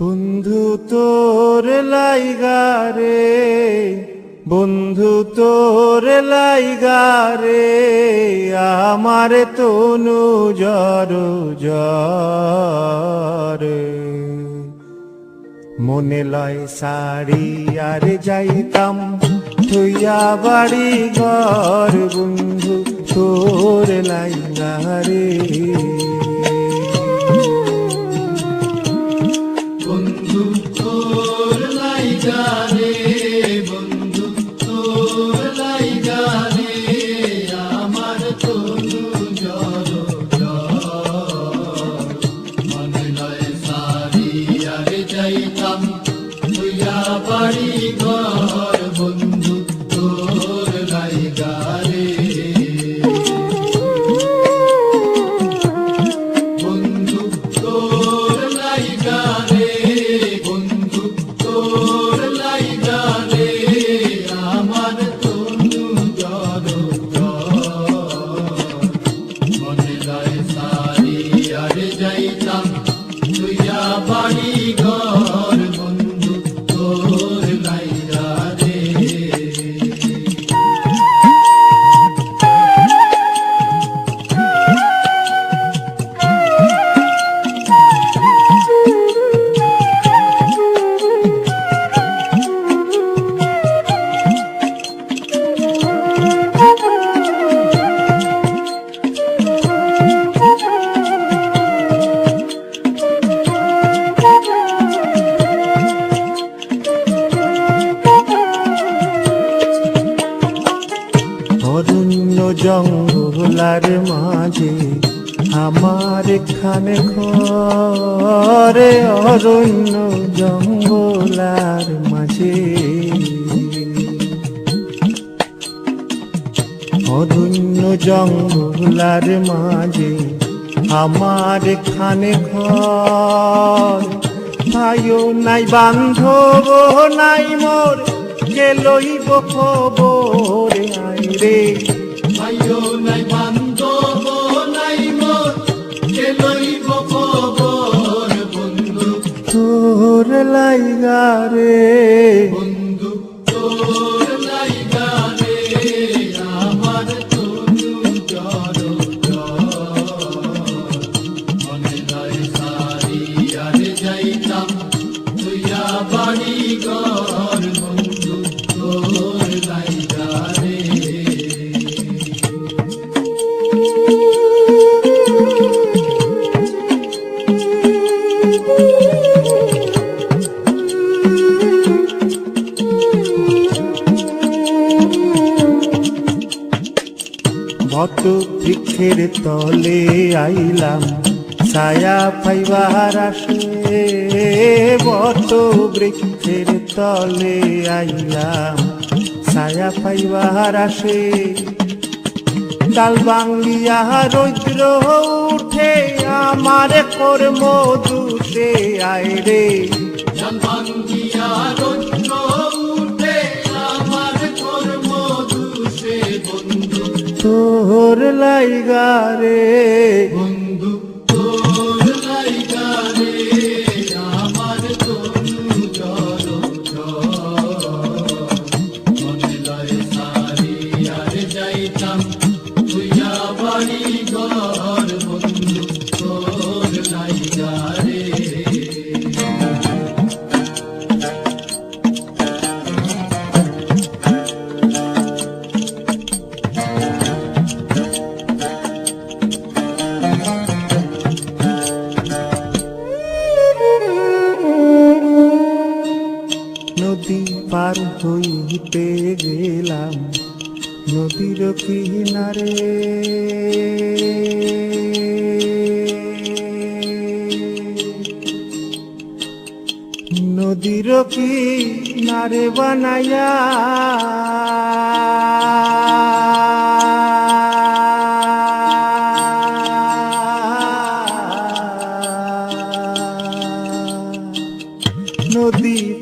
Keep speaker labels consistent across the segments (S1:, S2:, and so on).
S1: বন্ধু তোর লাইগারে বন্ধু তোর লাইগারে আমার তনু জর জরে। মনে লয় শাড়ি আর যাইতাম, থইয়া বাড়ি ঘর, বন্ধু তোর লাইগারে জঙ্গলার মাঝে আমার খানে ঘরে অরণ্য জঙ্গলার মাঝে। অরণ্য জঙ্গলার মাঝে আমার খানে ঘর। ভাইও নাই বান্ধব, নাই মোর, গেলইব খবর আই রে
S2: ভাইও নাই বান্ধব নাই
S1: লাইগা রে বৃক্ষের তলে আইলাম। ছায়া পাইবার আসে বত বৃক্ষের তলে আইলাম। ছায়া পাইবার আসে, ডাল বাঙ্গিয়া রৌদ্র উঠে আমার কর্ম দুষে আয় রে।
S2: জল ভাঙ্গিয়া রৌদ্র
S1: তোর লাইগা রে।
S2: বন্ধু তোর লাইগা রে। আমার তনু জর মনে ঘর বন্ধু।
S1: হইতে গেলাম নদীর কিনারে। নদীর কিনারে বানায়া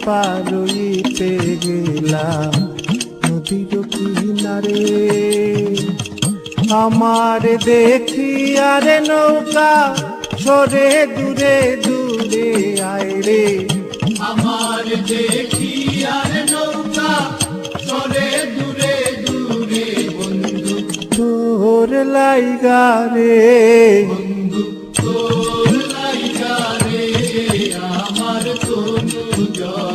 S1: পারইতে গেলাম নদীর কিনারে। আমার দেখি আরে নৌকা সরে দূরে দূরে আয় রে।
S2: আমার দেখি আর নৌকা সরে দূরে দূরে বন্ধু। তোর লাইগা রে। বন্ধু তোর লাইগা রে। আমার তনু জয়।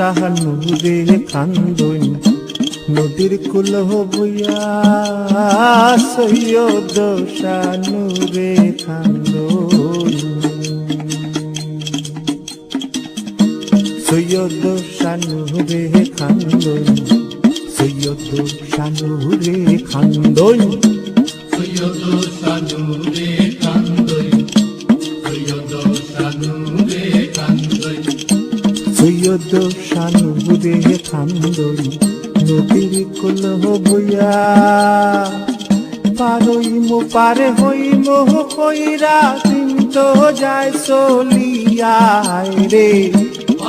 S1: সৈয়দ শাহানুরে কান্দন, নদীর কুল বইয়া সৈয়দ শাহানুরে কান্দন। সৈয়দ শানুরে খান্দন সৈয়দ শানুরে খান্দন
S2: সৈয়দ সানুরে কান্দই
S1: আর হই মোহ কইরা, দিন তো যায় চলিয়ায় রে।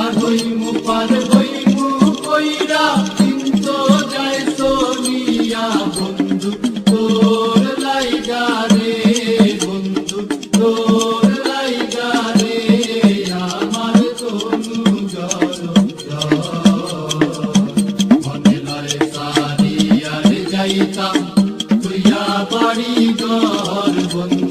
S2: আর হই মোহ পার হই মোহ কইরা 山川。